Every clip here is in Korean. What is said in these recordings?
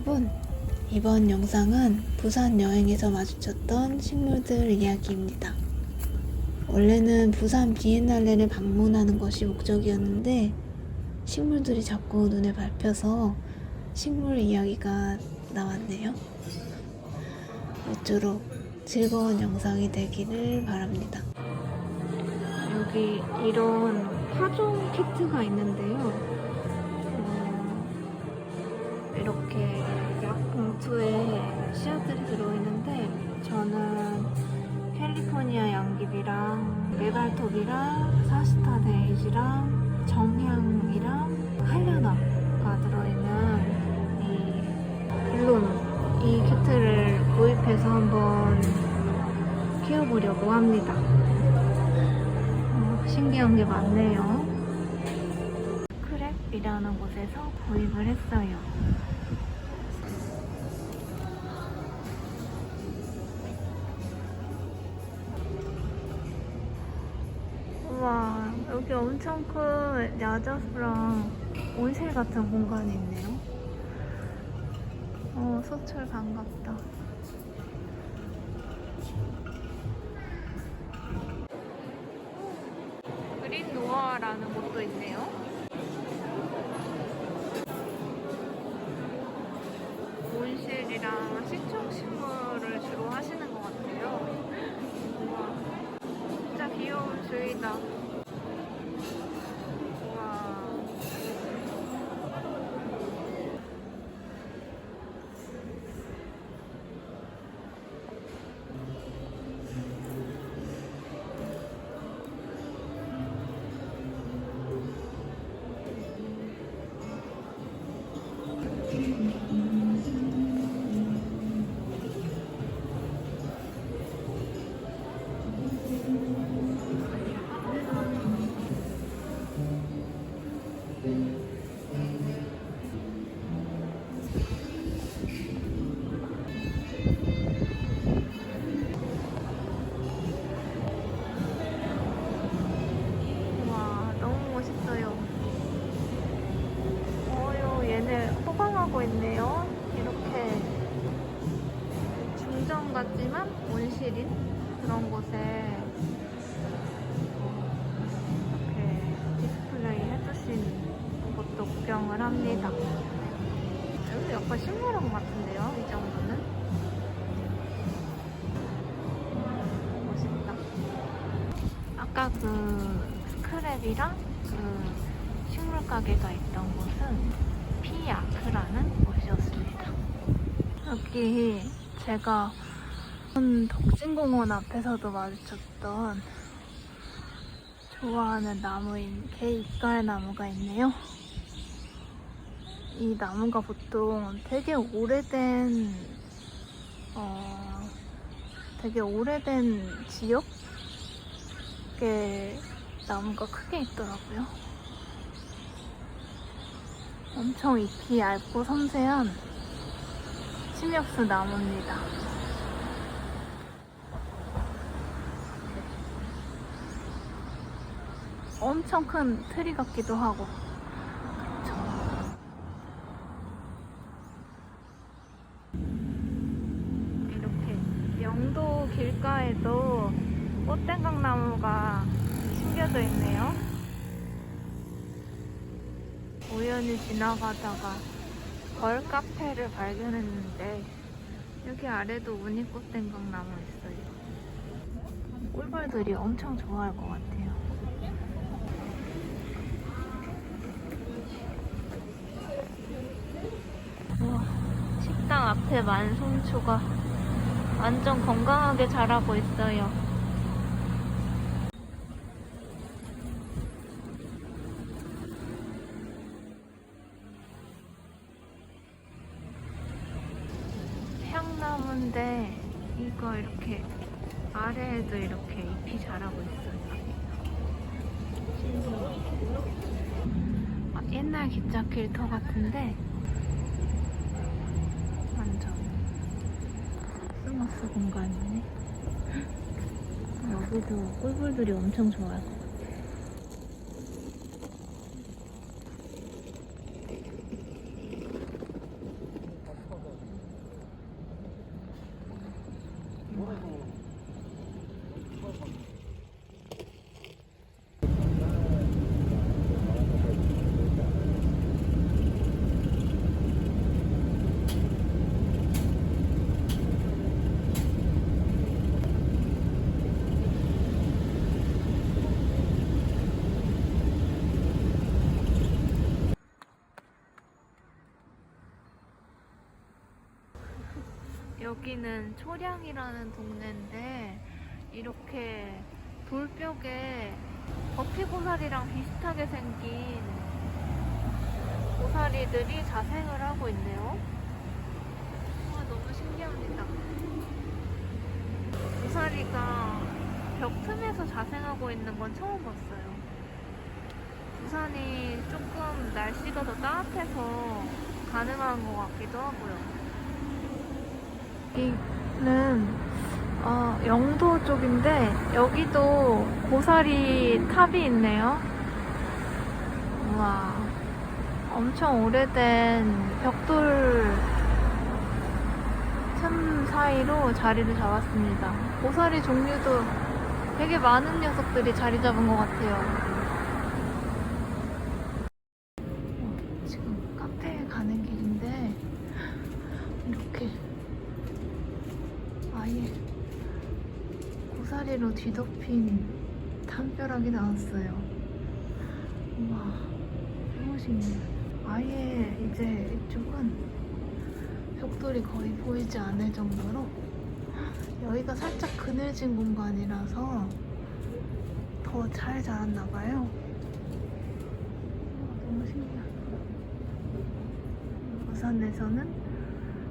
여러분, 이번 영상은 부산 여행에서 마주쳤던 식물들 이야기입니다. 원래는 부산 비엔날레를 방문하는 것이 목적이었는데 식물들이 자꾸 눈에 밟혀서 식물 이야기가 나왔네요. 모쪼록 즐거운 영상이 되기를 바랍니다. 여기 이런 파종 키트가 있는데요. 메갈톱이랑 사스타 데이지랑 정향이랑 할려나가 들어있는 이 블룸 이 키트를 구입해서 한번 키워보려고 합니다. 어, 신기한 게 많네요. 크랩이라는 곳에서 구입을 했어요. 여기 엄청 큰 야자수랑 온실 같은 공간이 있네요. 어, 소철 반갑다. 그린 노아라는 곳도 있네요. 온실이랑 식충식물을 주로 하시는 것 같아요. 우와, 진짜 귀여운 주위다. 합니다. 여기 약간 식물원 같은데요, 이 정도는? 멋있다. 아까 그 스크랩이랑 그 식물 가게가 있던 곳은 피아크라는 곳이었습니다. 여기 제가 덕진공원 앞에서도 마주쳤던 좋아하는 나무인 개이깔 나무가 있네요. 이 나무가 보통 되게 오래된 어 되게 오래된 지역 게 나무가 크게 있더라고요. 엄청 잎이 얇고 섬세한 침엽수 나무입니다. 엄청 큰 트리 같기도 하고. 그쵸. 이렇게 영도 길가에도 꽃땡강나무가 심겨져 있네요. 우연히 지나가다가 걸 카페를 발견했는데 여기 아래도 무늬꽃땡강 나무 있어요. 꿀벌들이 엄청 좋아할 것 같아요. 우와, 식당 앞에 만송초가 완전 건강하게 자라고 있어요. 향나무인데 이거 이렇게 아래에도 이렇게 잎이 자라고 있어요. 아, 옛날 기차 길터 같은데 완전 크리스마스 공간이네. 여기도 꿀벌들이 엄청 좋아할 것 같아. 여기는 초량이라는 동네인데 이렇게 돌벽에 버피고사리랑 비슷하게 생긴 고사리들이 자생을 하고 있네요. 와, 너무 신기합니다. 고사리가 벽 틈에서 자생하고 있는 건 처음 봤어요. 부산이 조금 날씨가 더 따뜻해서 가능한 것 같기도 하고요. 여기는 어, 영도 쪽인데 여기도 고사리 탑이 있네요. 우와, 엄청 오래된 벽돌 틈 사이로 자리를 잡았습니다. 고사리 종류도 되게 많은 녀석들이 자리 잡은 것 같아요. 어, 지금 카페에 가는 길인데 이렇게 아예 고사리로 뒤덮인 담벼락이 나왔어요. 우와, 너무 신기해요. 아예 이제 이쪽은 벽돌이 거의 보이지 않을 정도로 여기가 살짝 그늘진 공간이라서 더 잘 자랐나 봐요. 우와, 너무 신기하다. 부산에서는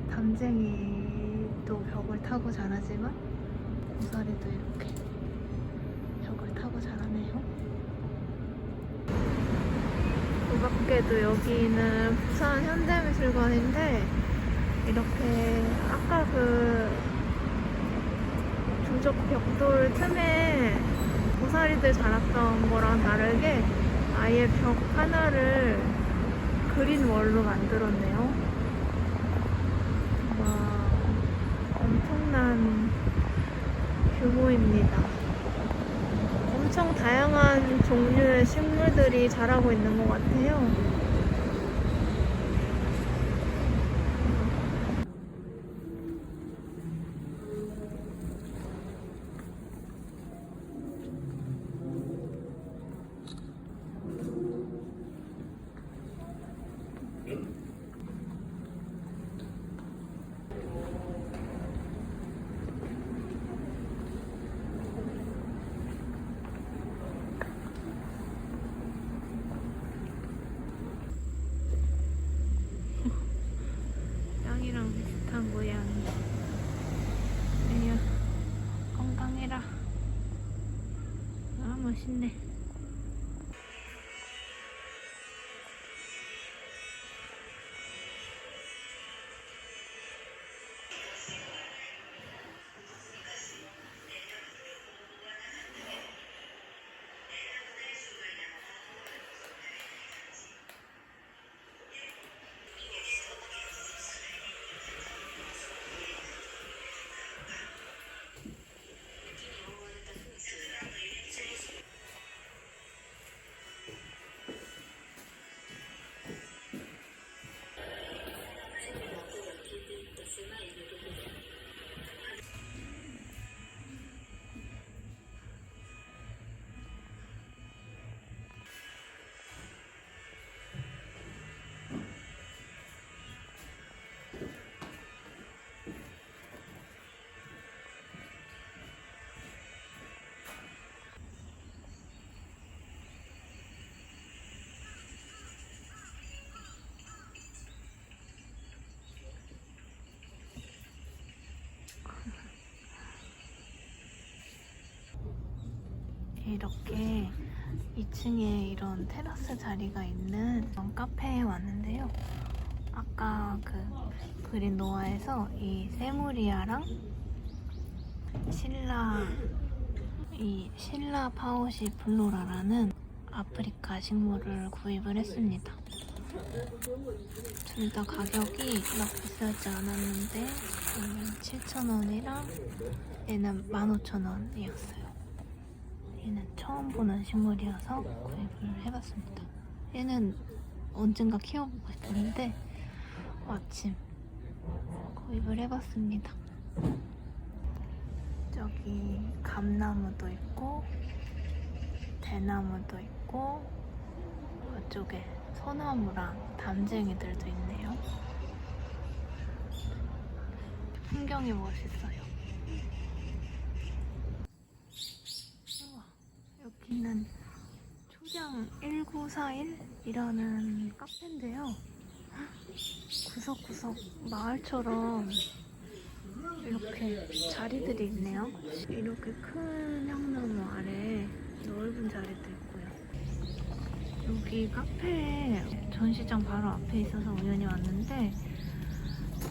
담쟁이도 벽을 타고 자라지만 고사리도 이렇게 벽을 타고 자라네요. 그 밖에도 여기는 부산 현대미술관인데 이렇게 아까 그 조적 벽돌 틈에 고사리들 자랐던 거랑 다르게 아예 벽 하나를 그린 월로 만들었네요. 와, 엄청난 규모입니다. 엄청 다양한 종류의 식물들이 자라고 있는 것 같아요. 양이랑 비슷한 모양이. 에휴, 건강해라. 아, 멋 이렇게 2층에 이런 테라스 자리가 있는 카페에 왔는데요. 아까 그 그린 노아에서 이 세무리아랑 신라 이 신라 파오시 플로라라는 아프리카 식물을 구입을 했습니다. 둘 다 가격이 막 비싸지 않았는데 얘는 7,000원이랑 얘는 15,000원이었어요. 얘는 처음 보는 식물이어서 구입을 해봤습니다. 얘는 언젠가 키워보고 싶었는데 마침 구입을 해봤습니다. 저기 감나무도 있고 대나무도 있고 그쪽에 소나무랑 담쟁이들도 있네요. 풍경이 멋있어요. 우와, 여기는 초장 1941이라는 카페인데요. 구석구석 마을처럼 이렇게 자리들이 있네요. 이렇게 큰 향나무 아래 넓은 자리도 있고요. 여기 카페에 전시장 바로 앞에 있어서 우연히 왔는데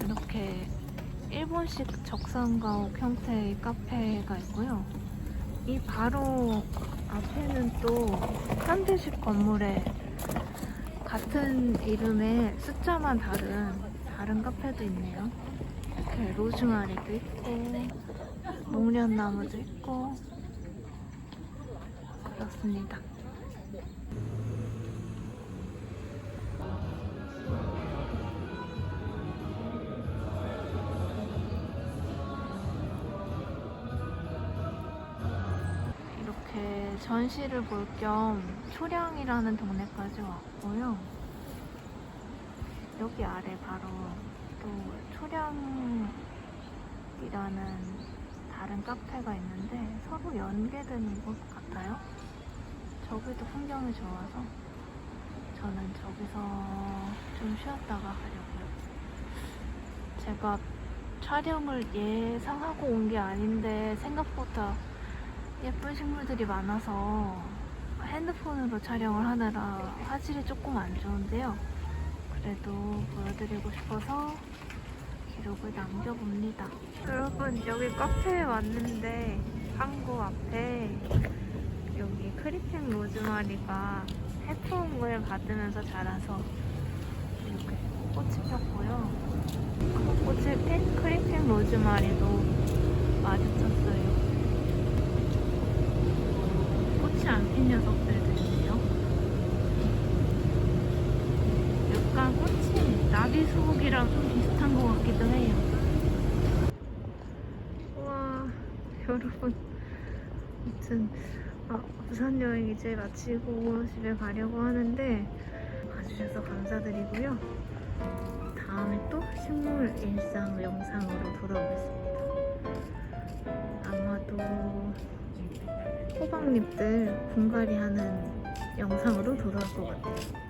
이렇게 일본식 적산가옥 형태의 카페가 있고요. 이 바로 앞에는 또 현대식 건물에 같은 이름의 숫자만 다른 다른 카페도 있네요. 이렇게 로즈마리도 있고 목련나무도 있고 그렇습니다. 전시를 볼 겸 초량이라는 동네까지 왔고요. 여기 아래 바로 또 초량이라는 다른 카페가 있는데 서로 연계되는 곳 같아요. 저기도 풍경이 좋아서 저는 저기서 좀 쉬었다가 가려고요. 제가 촬영을 예상하고 온 게 아닌데 생각보다 예쁜 식물들이 많아서 핸드폰으로 촬영을 하느라 화질이 조금 안 좋은데요. 그래도 보여드리고 싶어서 기록을 남겨봅니다. 여러분 여기 카페에 왔는데 항구 앞에 여기 크리핑 로즈마리가 해풍을 받으면서 자라서 이렇게 꽃이 폈고요. 그 꽃을 핀 크리핑 로즈마리도 마주쳤어요. 핀 녀석들도 있네요. 약간 꽃이 나비 수국이랑 좀 비슷한 것 같기도 해요. 와, 여러분. 아무튼, 아, 부산 여행 이제 마치고 집에 가려고 하는데, 봐주셔서 감사드리고요. 다음에 또 식물 일상 영상으로 돌아오겠습니다. 아마도 호박잎들 분갈이 하는 영상으로 돌아올 것 같아요.